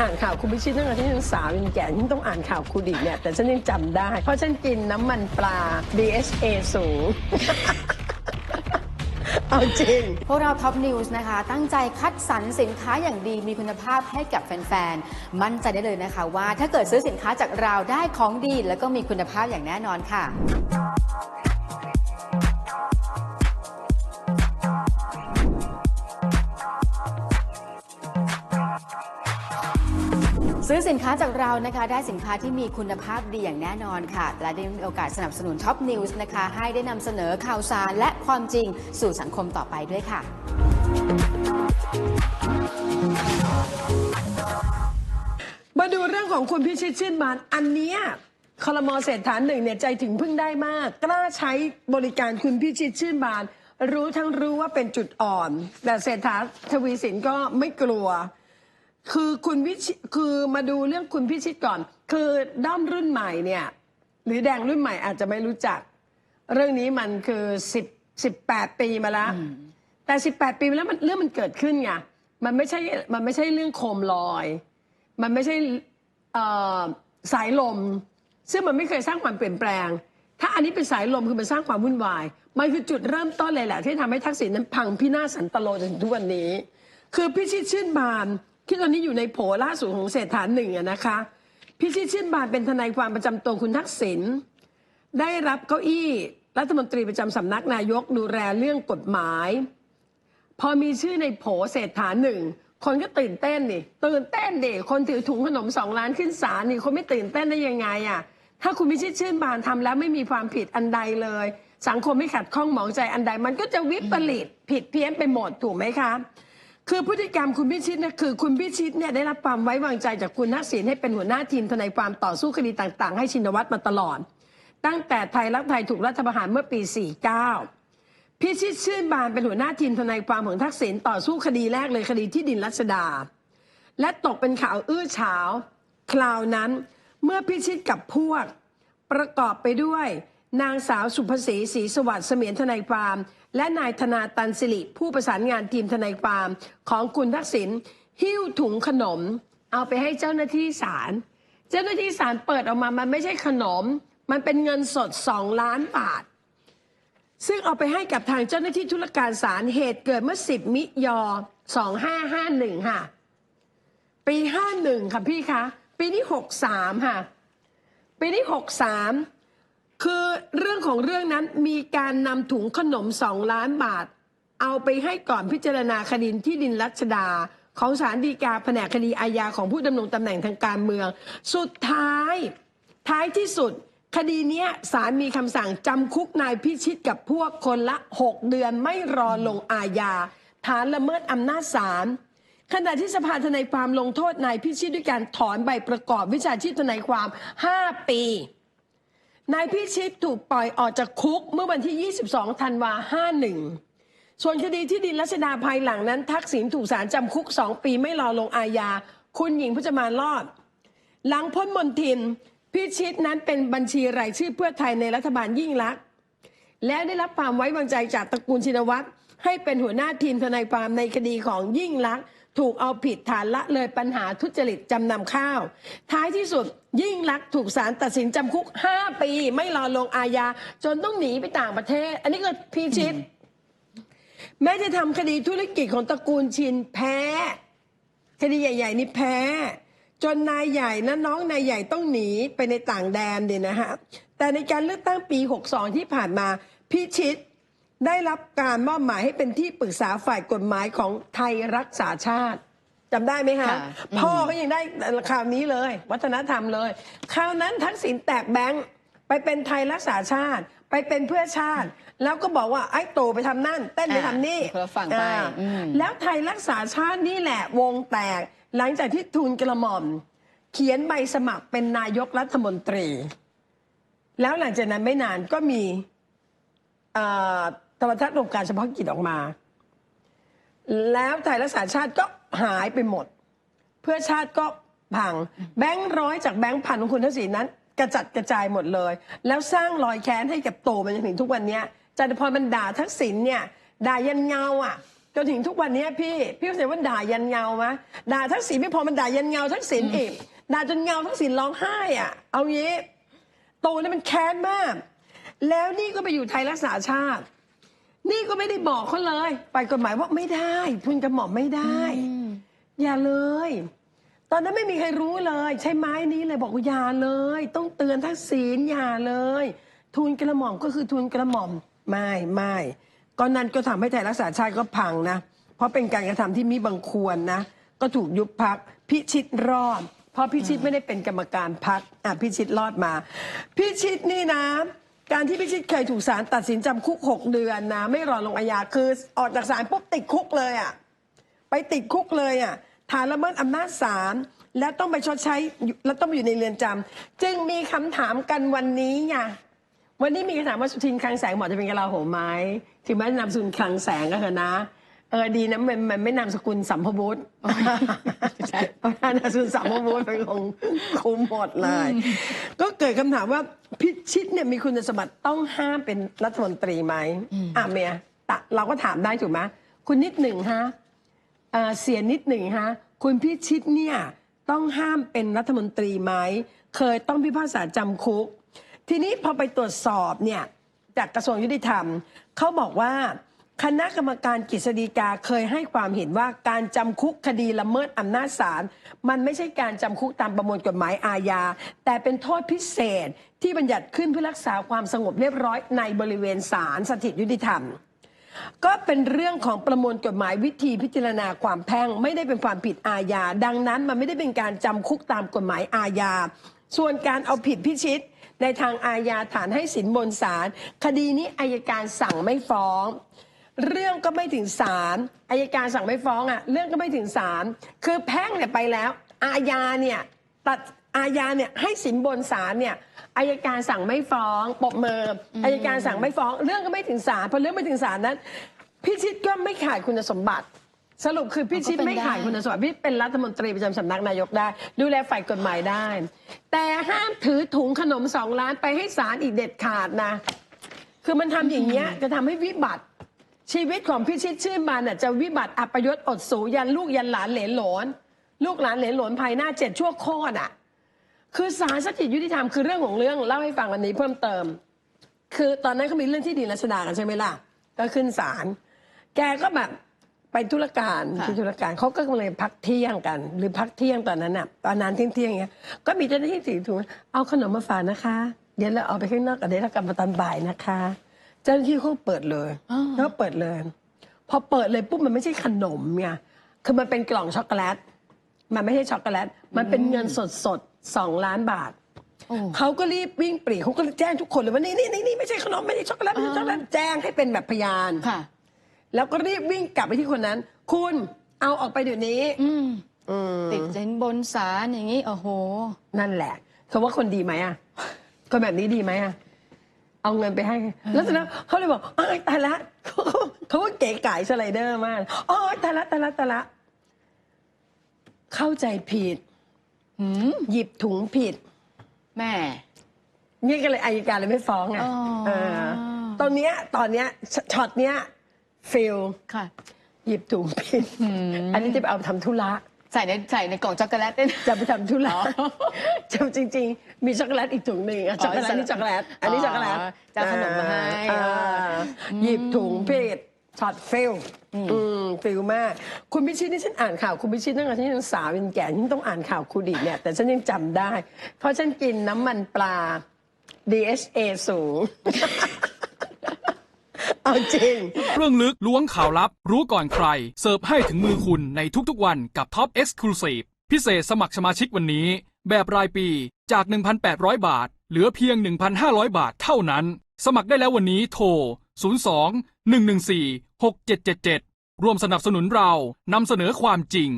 อ่านข่าวคุณพิชิตตั้งแต่ที่ยังสาวยังแก่ยังต้องอ่านข่าวคุณอีกเนี่ยแต่ฉันยังจำได้ เพราะฉันกินน้ำมันปลา DHA สูง เอาจริง พวกเราท็อปนิวส์นะคะ ตั้งใจคัดสรรสินค้าอย่างดีมีคุณภาพให้กับแฟนๆ มั่นใจได้เลยนะคะว่าถ้าเกิดซื้อสินค้าจากเราได้ของดี แล้วก็มีคุณภาพอย่างแน่นอนค่ะ ซื้อสินค้าจากเรานะคะได้สินค้าที่มีคุณภาพดีอย่างแน่นอนค่ะ และได้มีโอกาสสนับสนุนท็อปนิวส์นะคะให้ได้นำเสนอข่าวสารและความจริงสู่สังคมต่อไปด้วยค่ะมาดูเรื่องของคุณพิชิตชื่นบานอันเนี้ยคอรมอเศรษฐานหนึ่งเนี่ยใจถึงพึ่งได้มาก กล้าใช้บริการคุณพิชิตชื่นบาน รู้ทั้งรู้ว่าเป็นจุดอ่อน แต่เศรษฐาทวีสินก็ไม่กลัว คือคุณวิชิคือมาดูเรื่องคุณพิชิตก่อน คือด้อมรุ่นใหม่เนี่ย หรือแดงรุ่นใหม่อาจจะไม่รู้จัก เรื่องนี้มันคือสิบสิบแปดปีมาแล้ว แต่สิบแปดปีมาแล้วมันเรื่องมันเกิดขึ้นไงมันไม่ใช่มันไม่ใช่เรื่องโคมลอย มันไม่ใช่เอ่อสายลม ซึ่งมันไม่เคยสร้างความเปลี่ยนแปลง ถ้าอันนี้เป็นสายลมคือมันสร้างความวุ่นวาย มันคือจุดเริ่มต้นเลยแหละที่ทำให้ทักษิณนั้นพังพินาศสันตโลจนถึงทุกวันนี้ คือพิชิตชื่นบาน ที่ตอนนี้อยู่ในโผล่าสุดของเศรษฐาหนึ่งอะนะคะพิชิตชื่นบานเป็นทนายความประจำตัวคุณทักษิณได้รับเก้าอี้รัฐมนตรีประจำสำนักนายกดูแลเรื่องกฎหมาย พอมีชื่อในโผเศรษฐาหนึ่งคนก็ตื่นเต้นดิตื่นเต้นเดิคนถือถุงขนมสองล้านขึ้นศาลนี่คนไม่ตื่นเต้นได้ยังไงอะถ้าคุณพิชิตชื่นบานทำแล้วไม่มีความผิดอันใดเลย สังคมไม่ขัดข้องหมองใจอันใด มันก็จะวิปริตผิดเพี้ยนไปหมดถูกไหมคะ คือพฤติกรรมคุณพิชิตเนี่ยคือคุณพิชิตเนี่ยได้รับความไว้วางใจจากคุณทักษิณให้เป็นหัวหน้าทีมทนายความต่อสู้คดีต่างๆ ให้ชินวัตรมาตลอด ตั้งแต่ไทยรักไทยถูกรัฐประหารเมื่อปี 49 พิชิตชื่นบานเป็นหัวหน้าทีมทนายความของทักษิณต่อสู้คดีแรกเลยคดีที่ดินรัชดา และตกเป็นข่าวอื้อฉาว คราวนั้นเมื่อพิชิตกับพวกประกอบไปด้วย นางสาวสุภศรีศรีสวัสดิ์เสมียนทนายความและนายธนาตันสิริผู้ประสานงานทีมทนายความของคุณทักษิณหิ้วถุงขนม เอาไปให้เจ้าหน้าที่ศาลเจ้าหน้าที่ศาลเปิดออกมามันไม่ใช่ขนม มันเป็นเงินสดสองล้านบาท ซึ่งเอาไปให้กับทางเจ้าหน้าที่ธุรการศาลเหตุเกิดเมื่อ 10 มิยอ2551 ค่ะ ปี 51 ค่ะพี่คะ ปีนี้63 ค่ะ ปีนี้63 คือเรื่องของเรื่องนั้นมีการนำถุงขนม2ล้านบาท เอาไปให้ก่อนพิจารณาคดีที่ดินรัชดา ของศาลฎีกาแผนกคดีอาญาของผู้ดำรงตำแหน่งทางการเมือง สุดท้าย ท้ายที่สุด คดีนี้ศาลมีคำสั่งจำคุกนายพิชิตกับพวกคนละ 6 เดือนไม่รอลงอาญาฐานละเมิดอำนาจศาลขณะที่สภาทนายความลงโทษนายพิชิตด้วยการถอนใบประกอบวิชาชีพทนายความ 5 ปี นายพิชิตถูกปล่อยออกจากคุกเมื่อวันที่ 22 ธันวา51 ส่วนคดีที่ดินรัชดาภายหลังนั้น ทักษิณถูกศาลจำคุก 2 ปีไม่รอลงอาญา คุณหญิงพจมานรอด หลังพ้นมนทิน พิชิตนั้นเป็นบัญชีรายชื่อเพื่อไทยในรัฐบาลยิ่งลักษณ์และได้รับความไว้วางใจจากตระกูลชินวัตรให้เป็นหัวหน้าทีมทนายความในคดีของยิ่งลักษณ์ ถูกเอาผิดฐานละเลยปัญหาทุจริตจำนำข้าว ท้ายที่สุดยิ่งลักษณ์ถูกศาลตัดสินจำคุก 5 ปี ไม่รอลงอาญาจนต้องหนีไปต่างประเทศ อันนี้ก็พิชิต แม้จะทำคดีธุรกิจของตระกูลชินแพ้ คดีใหญ่ ๆ นี่แพ้ จนนายใหญ่นะน้องนายใหญ่ต้องหนีไปในต่างแดนเนี่ยนะฮะแต่ในการเลือกตั้งปี 62 ที่ผ่านมาพิชิต ได้รับการมอบหมายให้เป็นที่ปรึกษาฝ่ายกฎหมายของไทยรักษาชาติจำได้ไหมคะ ค่ะพ่อก็ยังได้ข่าวนี้เลย วัฒนธรรมเลยคราวนั้นทักษิณแตกแบงค์ไปเป็นไทยรักษาชาติ ไปเป็นเพื่อชาติ แล้วก็บอกว่าไอ้โตไปทำนั่น เต้นไปทำนี่อ่าคนละฝั่งไปอ่าอืม แล้วไทยรักษาชาตินี่แหละวงแตก หลังจากที่ทูลกระหม่อม เขียนใบสมัครเป็นนายกรัฐมนตรี แล้วหลังจากนั้นไม่นานก็มีเอ่อ โทรทัศน์รวมการเฉพาะกิจออกมา แล้วไทยรักษาชาติก็หายไปหมด เพื่อชาติก็พัง แบงค์ร้อยจากแบงค์พันของคุณทักษิณนั้น กระจัดกระจายหมดเลย แล้วสร้างรอยแค้นให้กับโตมันจนถึงทุกวันนี้ยจตุพรมันด่าทักษิณเนี่ยด่ายันเงาอะจนถึงทุกวันนี้พี่พี่เข้าใจว่าด่ายันเงามะด่าทักษิณไม่พอมันด่ายันเงาทักษิณอีกด่าจนเงาทักษิณร้องไห้อะ เอางี้โตนี่มันแค้นมาก แล้วนี่ก็ไปอยู่ไทยรักษาชาติ นี่ก็ไม่ได้บอกเขาเลย ไปกฎหมายว่าไม่ได้ทุนกระหม่อมไม่ได้ อย่าเลย ตอนนั้นไม่มีใครรู้เลย ใช้ไม้นี้เลยบอกว่าอย่าเลย ต้องเตือนทักษิณอย่าเลย ทุนกระหม่อมก็คือทุนกระหม่อมไม่ไม่ก็นั้นก็ทำให้ไทยรักษาชาติก็พังนะ เพราะเป็นการกระทำที่มิบังควรนะ ก็ถูกยุบพักพิชิตรอดเพราะพิชิตไม่ได้เป็นกรรมการพักอะพิชิตรอดมา พิชิตนี่นะ การที่พิชิตเคยถูกศาลตัดสินจำคุกหกเดือนนะ ไม่รอลงอาญาคือออกจากศาลปุ๊บติดคุกเลยอะไปติดคุกเลยอะฐานละเมิดอำนาจศาลและต้องไปชดใช้และต้องไปอยู่ในเรือนจำจึงมีคำถามกันวันนี้ไงวันนี้มีคำถามว่าสุทินคลังแสงเหมาะจะเป็นกลาโหมไหมถึงแม้นำสุนคลังแสงก็เถอะนะ เออดีนะมันมันไม่นามสกุลสัมภวุฒิใช่เพราะว่านามสกุลสัมภวุฒิเป็นของคุมหมดเลย ก็เกิดคำถามว่าพิชิตเนี่ยมีคุณสมบัติต้องห้ามเป็นรัฐมนตรีไหมอะเมียตะเราก็ถามได้ถูกไหมคุณนิดหนึ่งฮะเอ่อเสียนิดหนึ่งฮะคุณพิชิตเนี่ยต้องห้ามเป็นรัฐมนตรีไหมเคยต้องพิพากษาจำคุก ทีนี้พอไปตรวจสอบเนี่ยจากกระทรวงยุติธรรมเขาบอกว่า คณะกรรมการกฤษฎีกาเคยให้ความเห็นว่าการจำคุกคดีละเมิดอำนาจศาลมันไม่ใช่การจำคุกตามประมวลกฎหมายอาญาแต่เป็นโทษพิเศษที่บัญญัติขึ้นเพื่อรักษาความสงบเรียบร้อยในบริเวณศาลสถิตยุติธรรม ก็เป็นเรื่องของประมวลกฎหมายวิธีพิจารณาความแพ่งไม่ได้เป็นความผิดอาญาดังนั้นมันไม่ได้เป็นการจำคุกตามกฎหมายอาญาส่วนการเอาผิดพิชิตในทางอาญาฐานให้สินบนศาลคดีนี้อายการสั่งไม่ฟ้อง เรื่องก็ไม่ถึงศาลอายการสั่งไม่ฟ้องอะ เรื่องก็ไม่ถึงศาลคือแพ่งเนี่ยไปแล้ว อาญาเนี่ยตัดอาญาเนี่ยให้สินบนศาลเนี่ยอายการสั่งไม่ฟ้องปรบมืออายการสั่งไม่ฟ้อง เรื่องก็ไม่ถึงศาลพอเรื่องไม่ถึงศาลนั้น พิชิตก็ไม่ขาดคุณสมบัติ สรุปคือพิชิตก็เป็นไม่ขาดได้คุณสมบัติพี่เป็นรัฐมนตรีประจำสำนักนายกได้ ดูแลฝ่ายกฎหมายได้ แต่ห้ามถือถุงขนมสองล้านไปให้ศาลอีกเด็ดขาดนะ คือมันทำอย่างเงี้ยจะทำให้วิบัติ ชีวิตของพิชิตชื่นบานน่ะจะวิบัติอัปยศอดสูยันลูกยันหลานเหลนหลนลูกหลานเหลนหลนภายหน้าเจ็ดชั่วโคตรอะ คือศาลสถิตยุติธรรมคือเรื่องของเรื่องเล่าให้ฟังวันนี้เพิ่มเติม คือตอนนั้นเขามีเรื่องที่ดินรัชดากันใช่ไหมล่ะก็ขึ้นศาลแกก็แบบไปธุรการค่ะที่ธุรการเขาก็เลยพักเที่ยงกัน หรือพักเที่ยงตอนนั้นน่ะตอนนั้นเที่ยงเที่ยงๆเงี้ยก็มีเจ้าหน้าที่ถือถุงเอาขนมมาฝากนะคะ เดี๋ยวเราเอาไปข้างนอกกันได้แล้วกลับมาตอนบ่ายนะคะ เจ้าหน้าที่เขาเปิดเลยอ๋อเขาเปิดเลย พอเปิดเลยปุ๊บมันไม่ใช่ขนมไงคือมันเป็นกล่องช็อกโกแลตมันไม่ใช่ช็อกโกแลตมันเป็นเงินสดสดๆสองล้านบาท โอ้ เขาก็รีบวิ่งปรีเขาก็แจ้งทุกคนเลยว่านี่นี่นี่นี่ไม่ใช่ขนมไม่ใช่ช็อกโกแลตไม่ใช่ช็อกโกแลตแจ้งให้เป็นแบบพยาน ค่ะ แล้วก็รีบวิ่งกลับไปที่คนนั้น คุณเอาออกไปเดี๋ยวนี้อืม อืมติดสินบนศาลอย่างนี้ โอ้โห นั่นแหละเขาว่าคนดีไหมอะคนแบบนี้ดีไหมอะ เอาเงินไปให้ แล้วเสร็จแล้วเขาเลยบอกอ้ายตายละเขาว่าเก๋ไก่สไลเดอร์มากอ๋อตายละตายละตายละ เข้าใจผิด หืมหยิบถุงผิด แม่ นี่ก็เลยอายการเลยไม่ฟ้องไงอ๋อ เออตอนเนี้ยตอนเนี้ยชช็อตเนี้ยฟิลค่ะ หยิบถุงผิด อันนี้จะไปเอาไปทำธุระ ใส่ในใส่ในกล่องช็อกโกแลตด้วยนะ จะไปทำธุระอ๋อจะจริง ๆ มีช็อกโกแลตอีกถุงหนึ่งอะช็อกโกแลตนี่ช็อกโกแลตอันนี้ช็อกโกแลตอ๋อจะเอาขนมมาให้อ่าอ่าหยิบถุงผิดช็อตฟิลอืมฟิลมาก คุณพิชิตนี่ฉันอ่านข่าว คุณพิชิตตั้งแต่ฉันยังสาวเป็นแก่ฉันต้องอ่านข่าวคุณอีกเนี่ย แต่ฉันยังจำได้ เพราะฉันกินน้ำมันปลา DHA สูง เอาจริง เรื่องลึกล้วงข่าวลับ รู้ก่อนใคร เสิร์ฟให้ถึงมือคุณในทุกๆวันกับ Top Exclusive พิเศษสมัครสมาชิกวันนี้ แบบรายปีจาก 1,800 บาท เหลือเพียง 1,500 บาทเท่านั้น สมัครได้แล้ววันนี้โทร 02 114 6777 ร่วมสนับสนุนเรานำเสนอความจริง